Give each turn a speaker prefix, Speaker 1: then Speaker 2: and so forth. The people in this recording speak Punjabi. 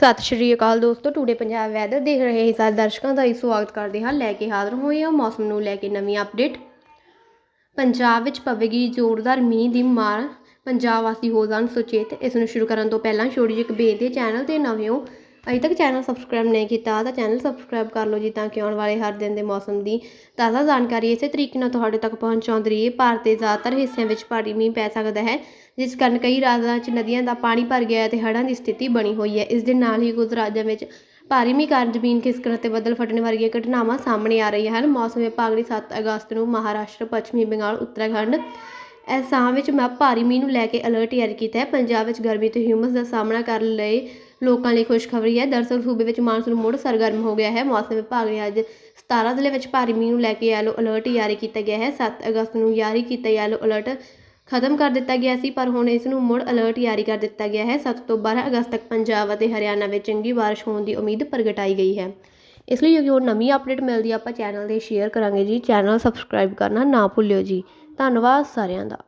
Speaker 1: ਸਤਿ ਸ਼੍ਰੀ ਅਕਾਲ ਦੋਸਤੋ, ਟੂਡੇ ਪੰਜਾਬ ਵੈਦਰ ਦੇਖ ਰਹੇ ਸਾਰੇ ਦਰਸ਼ਕਾਂ ਦਾ ਹੀ ਸਵਾਗਤ ਕਰਦੇ ਹਾਂ, ਲੈ ਕੇ ਹਾਜ਼ਰ ਹੋਏ ਹਾਂ, ਮੌਸਮ ਨੂੰ ਲੈ ਕੇ ਨਵੀਂ ਅਪਡੇਟ ਪੰਜਾਬ ਵਿੱਚ ਪਵੇਗੀ ਜ਼ੋਰਦਾਰ ਮੀਂਹ ਦੀ ਮਾਰ, ਪੰਜਾਬ ਵਾਸੀ ਹੋ ਜਾਣ ਸੁਚੇਤ। ਇਸ ਨੂੰ ਸ਼ੁਰੂ ਕਰਨ ਤੋਂ ਪਹਿਲਾਂ ਛੋਟੀ ਜਿਹੀ ਇੱਕ ਬੇਨਤੀ ਚੈਨਲ ਤੇ ਨਵੇਂ ਹੋ ਅਜੇ ਤੱਕ ਚੈਨਲ ਸਬਸਕ੍ਰਾਈਬ ਨਹੀਂ ਕੀਤਾ, ਤਾਂ ਚੈਨਲ ਸਬਸਕ੍ਰਾਈਬ ਕਰ ਲਓ ਜੀ ਤਾਂ ਕਿ ਆਉਣ ਵਾਲੇ ਹਰ ਦਿਨ ਦੇ ਮੌਸਮ ਦੀ ਤਾਜ਼ਾ ਜਾਣਕਾਰੀ ਇਸੇ ਤਰੀਕੇ ਨਾਲ ਤੁਹਾਡੇ ਤੱਕ ਪਹੁੰਚਾਉਂਦੀ ਰਹੀਏ। ਭਾਰਤ ਦੇ ਜ਼ਿਆਦਾਤਰ ਹਿੱਸਿਆਂ ਵਿੱਚ ਭਾਰੀ ਮੀਂਹ ਪੈ ਸਕਦਾ ਹੈ, ਜਿਸ ਕਾਰਨ ਕਈ ਰਾਜਾਂ 'ਚ ਨਦੀਆਂ ਦਾ ਪਾਣੀ ਭਰ ਗਿਆ ਹੈ ਤੇ ਹੜ੍ਹਾਂ ਦੀ ਸਥਿਤੀ ਬਣੀ ਹੋਈ ਹੈ। ਇਸ ਦੇ ਨਾਲ ਹੀ ਕੁਝ ਰਾਜਾਂ ਵਿੱਚ ਭਾਰੀ ਮੀਂਹ ਕਾਰਨ ਜ਼ਮੀਨ ਖਿਸਕਣ ਅਤੇ ਬੱਦਲ ਫਟਣ ਵਰਗੀਆਂ ਘਟਨਾਵਾਂ ਸਾਹਮਣੇ ਆ ਰਹੀਆਂ ਹਨ। ਮੌਸਮ ਵਿਭਾਗ ਨੇ 7 ਅਗਸਤ ਨੂੰ ਮਹਾਰਾਸ਼ਟਰ, ਪੱਛਮੀ ਬੰਗਾਲ, ਉੱਤਰਾਖੰਡ ਅਸਾਮ ਵਿੱਚ ਮੈਂ ਭਾਰੀ ਮੀਂਹ ਨੂੰ ਲੈ ਕੇ ਅਲਰਟ ਜਾਰੀ ਕੀਤਾ ਹੈ। ਪੰਜਾਬ ਵਿੱਚ ਗਰਮੀ ਤੇ ਹਿਊਮਸ ਦਾ ਸਾਹਮਣਾ ਕਰਨ ਲਈ ਲੋਕਾਂ ਲਈ ਖੁਸ਼ਖਬਰੀ ਹੈ। ਦਰਅਸਲ ਸੂਬੇ ਵਿੱਚ ਮਾਨਸੂਨ ਮੁੜ ਸਰਗਰਮ ਹੋ ਗਿਆ ਹੈ। ਮੌਸਮ ਵਿਭਾਗ ਨੇ ਅੱਜ 17 ਜ਼ਿਲ੍ਹੇ ਵਿੱਚ ਭਾਰੀ ਮੀਂਹ ਨੂੰ ਲੈ ਕੇ ਯੈਲੋ ਅਲਰਟ ਜਾਰੀ ਕੀਤਾ ਗਿਆ ਹੈ। 7 ਅਗਸਤ ਨੂੰ ਜਾਰੀ ਕੀਤਾ ਯੈਲੋ ਅਲਰਟ ਖਤਮ ਕਰ ਦਿੱਤਾ ਗਿਆ ਸੀ, ਪਰ ਹੁਣ ਇਸ ਨੂੰ ਮੁੜ ਅਲਰਟ ਜਾਰੀ ਕਰ ਦਿੱਤਾ ਗਿਆ ਹੈ। 7 ਤੋਂ 12 ਅਗਸਤ ਤੱਕ ਪੰਜਾਬ ਅਤੇ ਹਰਿਆਣਾ ਵਿੱਚ ਚੰਗੀ ਬਾਰਿਸ਼ ਹੋਣ ਦੀ ਉਮੀਦ ਪ੍ਰਗਟਾਈ ਗਈ ਹੈ। ਇਸ ਲਈ ਜੋ ਨਵੀਂ ਅਪਡੇਟ ਮਿਲਦੀ ਹੈ ਆਪਾਂ ਚੈਨਲ ਤੇ ਸ਼ੇਅਰ ਕਰਾਂਗੇ ਜੀ। ਚੈਨਲ ਸਬਸਕ੍ਰਾਈਬ ਕਰਨਾ ਨਾ ਭੁੱਲਿਓ ਜੀ। ਧੰਨਵਾਦ ਸਾਰਿਆਂ ਦਾ।